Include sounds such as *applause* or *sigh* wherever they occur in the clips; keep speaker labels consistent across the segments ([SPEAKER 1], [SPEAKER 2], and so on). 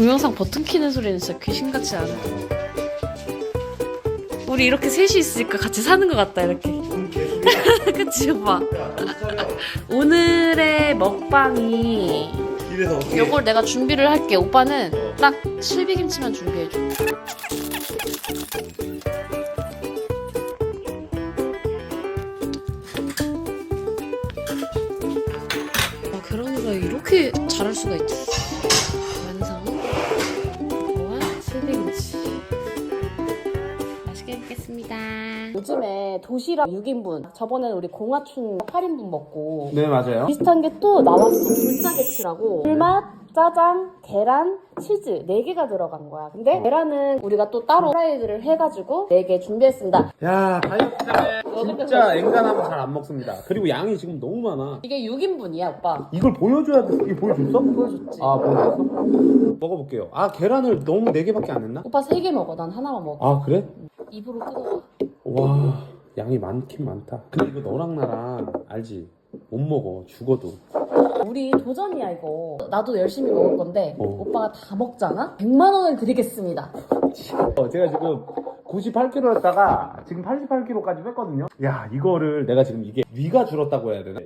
[SPEAKER 1] 동영상 버튼 키는 소리는 진짜 귀신같이 안 해. 우리 이렇게 셋이 있으니까 같이 사는 것 같다 이렇게. *laughs* 그치 오빠? 오늘의 먹방이
[SPEAKER 2] 집에서 어떻게
[SPEAKER 1] 요걸 내가 준비를 할게. 오빠는 딱 실비김치만 준비해줘. 아, 계란이가 이렇게 잘할 수가 있지. 먹겠습니다. 요즘에 도시락 6인분. 저번에는 우리 공화춘 8인분 먹고
[SPEAKER 2] 네 맞아요
[SPEAKER 1] 비슷한 게 또 나왔어. 불짜게치라고. 불맛, 짜장, 계란, 치즈 4개가 들어간 거야. 근데 계란은 우리가 또 따로 프라이드를 해가지고 4개 준비했습니다.
[SPEAKER 2] 야 다이어트 때문에 진짜 엔간하면 잘 안 먹습니다 그리고 양이 지금 너무 많아
[SPEAKER 1] 이게 6인분이야, 오빠.
[SPEAKER 2] 이걸 보여줘야 돼 이거 보여줬어?
[SPEAKER 1] 보여줬지.
[SPEAKER 2] 아 보여줬어? 먹어볼게요 아 계란을 너무 4개밖에 안 했나?
[SPEAKER 1] 오빠 3개 먹어. 난 하나만 먹어.
[SPEAKER 2] 아 그래?
[SPEAKER 1] 입으로 뜯어.
[SPEAKER 2] 와 양이 많긴 많다 근데 이거 너랑 나랑 알지? 못 먹어 죽어도
[SPEAKER 1] 우리 도전이야, 이거. 나도 열심히 먹을 건데,
[SPEAKER 2] 어.
[SPEAKER 1] 오빠가 다 먹잖아? 100만 원을 드리겠습니다.
[SPEAKER 2] 어, 제가 지금 98kg였다가 지금 88kg까지 뺐거든요. 야, 이거를 내가 지금 이게 위가 줄었다고 해야 되나?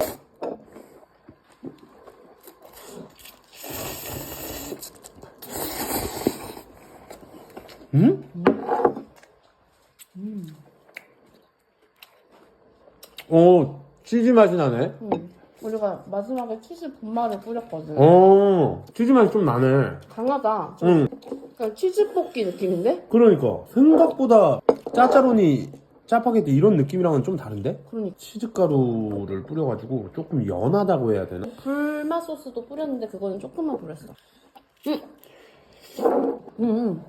[SPEAKER 2] 음? 오, 치즈 맛이 나네.
[SPEAKER 1] 응. 우리가 마지막에 치즈 분말을 뿌렸거든.
[SPEAKER 2] 어, 치즈 맛이 좀 나네.
[SPEAKER 1] 강하다. 좀
[SPEAKER 2] 응,
[SPEAKER 1] 약간 치즈 볶기 느낌인데?
[SPEAKER 2] 그러니까 생각보다 짜짜로니 짜파게티 이런 느낌이랑은 좀 다른데?
[SPEAKER 1] 그러니까.
[SPEAKER 2] 치즈 가루를 뿌려가지고 조금 연하다고 해야 되나?
[SPEAKER 1] 불맛 소스도 뿌렸는데 그거는 조금만 뿌렸어. 응. 응.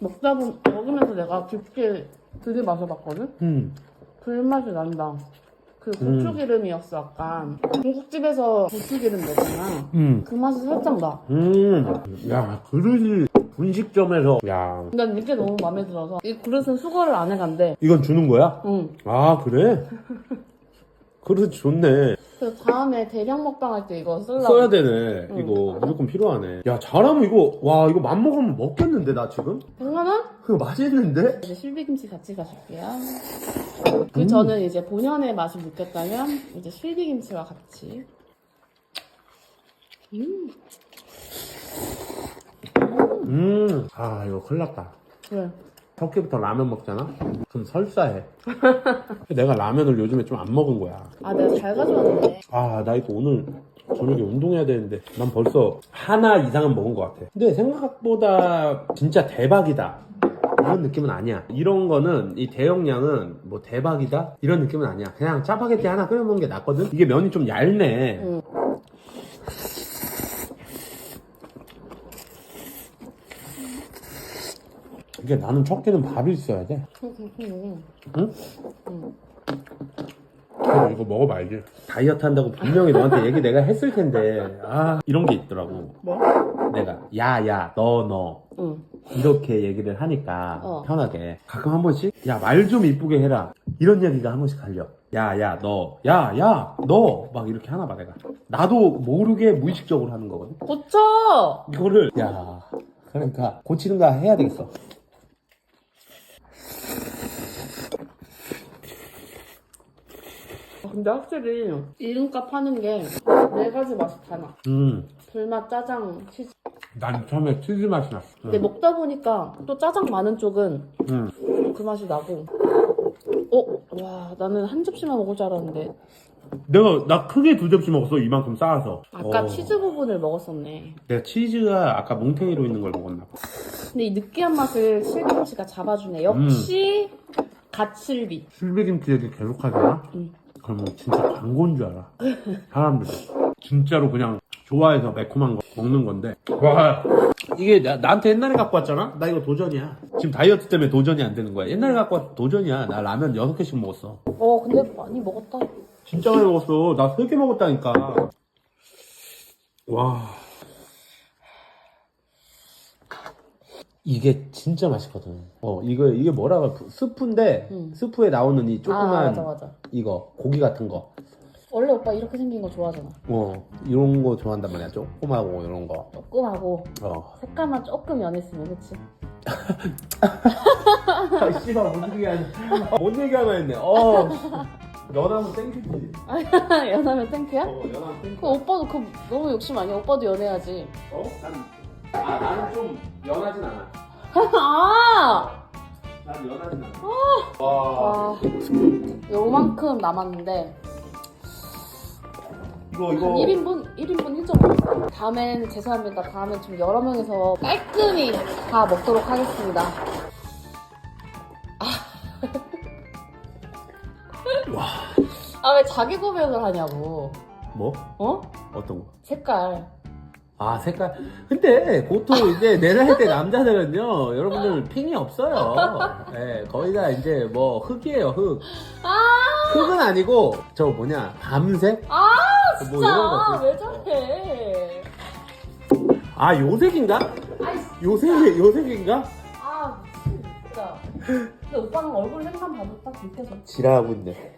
[SPEAKER 1] 먹다 보면 먹으면서 내가 깊게 들이마셔봤거든.
[SPEAKER 2] 음.
[SPEAKER 1] 불맛이 난다. 그
[SPEAKER 2] 음.
[SPEAKER 1] 고추기름이었어 아까. 중국집에서 고추기름 내잖아.
[SPEAKER 2] 음.
[SPEAKER 1] 그 맛이 살짝 나.
[SPEAKER 2] 음. 야, 그릇이 분식점에서 야,
[SPEAKER 1] 난 이게 너무 마음에 들어서 이 그릇은 수거를 안 해간대.
[SPEAKER 2] 이건 주는 거야?
[SPEAKER 1] 응.
[SPEAKER 2] 아, 그래? *laughs* 그릇 좋네.
[SPEAKER 1] 그래서 다음에 대량 먹방 할 때 이거 쓰려고.
[SPEAKER 2] 써야 되네.
[SPEAKER 1] 응.
[SPEAKER 2] 이거 무조건 필요하네. 야, 잘하면 이거 와, 이거 맘 먹으면 먹겠는데 나 지금?
[SPEAKER 1] 100만 원?
[SPEAKER 2] 그거 맛있는데?
[SPEAKER 1] 이제 실비김치 같이 가실게요. 그 저는 이제 본연의 맛을 느꼈다면 이제 실비김치와 같이. 음,
[SPEAKER 2] 음. 아, 이거 큰일 났다.
[SPEAKER 1] 그래.
[SPEAKER 2] 석기부터 라면 먹잖아? 그럼 설사해. *laughs* 내가 라면을 요즘에 좀 안 먹은 거야.
[SPEAKER 1] 아, 내가 잘 가져왔는데.
[SPEAKER 2] 아, 나 이거 오늘 저녁에 운동해야 되는데 난 벌써 하나 이상은 먹은 것 같아. 근데 생각보다 진짜 대박이다. 이런 느낌은 아니야. 이런 거는 이 대용량은 뭐 대박이다 이런 느낌은 아니야. 그냥 짜파게티 하나 끓여 먹는 게 낫거든. 이게 면이 좀 얇네.
[SPEAKER 1] 응.
[SPEAKER 2] 이게 나는 첫 끼는 밥이 있어야 돼.
[SPEAKER 1] 음,
[SPEAKER 2] 응? 그래도 이거 먹어봐야지. 다이어트 한다고 분명히 너한테 얘기 내가 했을 텐데, 아, 이런 게 있더라고.
[SPEAKER 1] 뭐?
[SPEAKER 2] 내가, 야, 야, 너, 너.
[SPEAKER 1] 응.
[SPEAKER 2] 이렇게 얘기를 하니까
[SPEAKER 1] 어.
[SPEAKER 2] 편하게. 가끔 한 번씩, 야, 말 좀 이쁘게 해라. 이런 얘기가 한 번씩 갈려. 야, 야, 너. 야, 야, 너. 막 이렇게 하나 봐, 내가. 나도 모르게 무의식적으로 하는 거거든.
[SPEAKER 1] 고쳐!
[SPEAKER 2] 이거를, 야. 그러니까, 고치는 거 해야 되겠어.
[SPEAKER 1] 근데 확실히 이름값 하는 게 네 가지 맛이 다 나.
[SPEAKER 2] 음.
[SPEAKER 1] 불맛, 짜장, 치즈.
[SPEAKER 2] 난 처음에 치즈 맛이 났어.
[SPEAKER 1] 근데 먹다 보니까 또 짜장 많은 쪽은
[SPEAKER 2] 음.
[SPEAKER 1] 그 맛이 나고. 어? 와, 나는 한 접시만 먹을 줄 알았는데.
[SPEAKER 2] 내가 나 크게 두 접시 먹었어 이만큼 쌓아서
[SPEAKER 1] 아까
[SPEAKER 2] 어.
[SPEAKER 1] 치즈 부분을 먹었었네.
[SPEAKER 2] 내가 치즈가 아까 뭉탱이로 있는 걸 먹었나 봐
[SPEAKER 1] 근데 이 느끼한 맛을 실비김치가 잡아주네. 역시 갓실비.
[SPEAKER 2] 실비김치 얘기 계속 하잖아?
[SPEAKER 1] 응.
[SPEAKER 2] 그러면 진짜 광고인 줄 알아. 사람들 진짜로 그냥 좋아해서 매콤한 거 먹는 건데. 와 이게 나, 나한테 옛날에 갖고 왔잖아? 나 이거 도전이야. 지금 다이어트 때문에 도전이 안 되는 거야. 옛날에 갖고 왔 도전이야. 나 라면 6개씩 먹었어.
[SPEAKER 1] 어, 근데 많이 먹었다.
[SPEAKER 2] 진짜 많이 먹었어. 나 3개 먹었다니까. 와 이게 진짜 맛있거든. 어, 이거, 이게 뭐라고, 스프인데,
[SPEAKER 1] 음.
[SPEAKER 2] 스프에 나오는 이
[SPEAKER 1] 아,
[SPEAKER 2] 조그만,
[SPEAKER 1] 맞아, 맞아.
[SPEAKER 2] 이거, 고기 같은 거.
[SPEAKER 1] 원래 오빠 이렇게 생긴 거 좋아하잖아.
[SPEAKER 2] 어 이런 거 좋아한단 말이야 조그마고 이런 거
[SPEAKER 1] 조그마고
[SPEAKER 2] 어.
[SPEAKER 1] 색깔만 조금 연했으면 그치? *laughs*
[SPEAKER 2] 아 씨발 뭔 얘기하냐 뭔 얘기하나 했네 어 연하면 땡큐지 *laughs*
[SPEAKER 1] 연하면 땡큐야?
[SPEAKER 2] 어 연하면 땡큐
[SPEAKER 1] 그 오빠도 그 너무 욕심 아니야? 오빠도 연애하지.
[SPEAKER 2] 어? 난, 아 나는 좀 연하진 않아 *laughs*
[SPEAKER 1] 아!
[SPEAKER 2] 난 연하진 않아 와
[SPEAKER 1] 와, 요만큼 남았는데
[SPEAKER 2] 이거
[SPEAKER 1] 한
[SPEAKER 2] 이거
[SPEAKER 1] 1인분? 1인분 1.5. 다음엔 죄송합니다. 다음엔 좀 여러 명이서 깔끔히 다 먹도록 하겠습니다. 아왜 자기 고백을 하냐고.
[SPEAKER 2] 뭐?
[SPEAKER 1] 어?
[SPEAKER 2] 어떤 거?
[SPEAKER 1] 색깔.
[SPEAKER 2] 아 색깔. 근데 보통 이제 내려할 때 남자들은요 여러분들 핀이 없어요. 예 거의 다 이제 뭐 흙이에요 흙.
[SPEAKER 1] 아!
[SPEAKER 2] 흙은 아니고 저 뭐냐 밤색?
[SPEAKER 1] 아,
[SPEAKER 2] 뭐 이런
[SPEAKER 1] 진짜
[SPEAKER 2] 거.
[SPEAKER 1] 왜 저래?
[SPEAKER 2] 아 요색인가?
[SPEAKER 1] 아이
[SPEAKER 2] 요색 요색인가?
[SPEAKER 1] 아 미친 진짜. 근데 오빠는 얼굴 색만 봐도 딱 느껴져.
[SPEAKER 2] 지랄하고 있네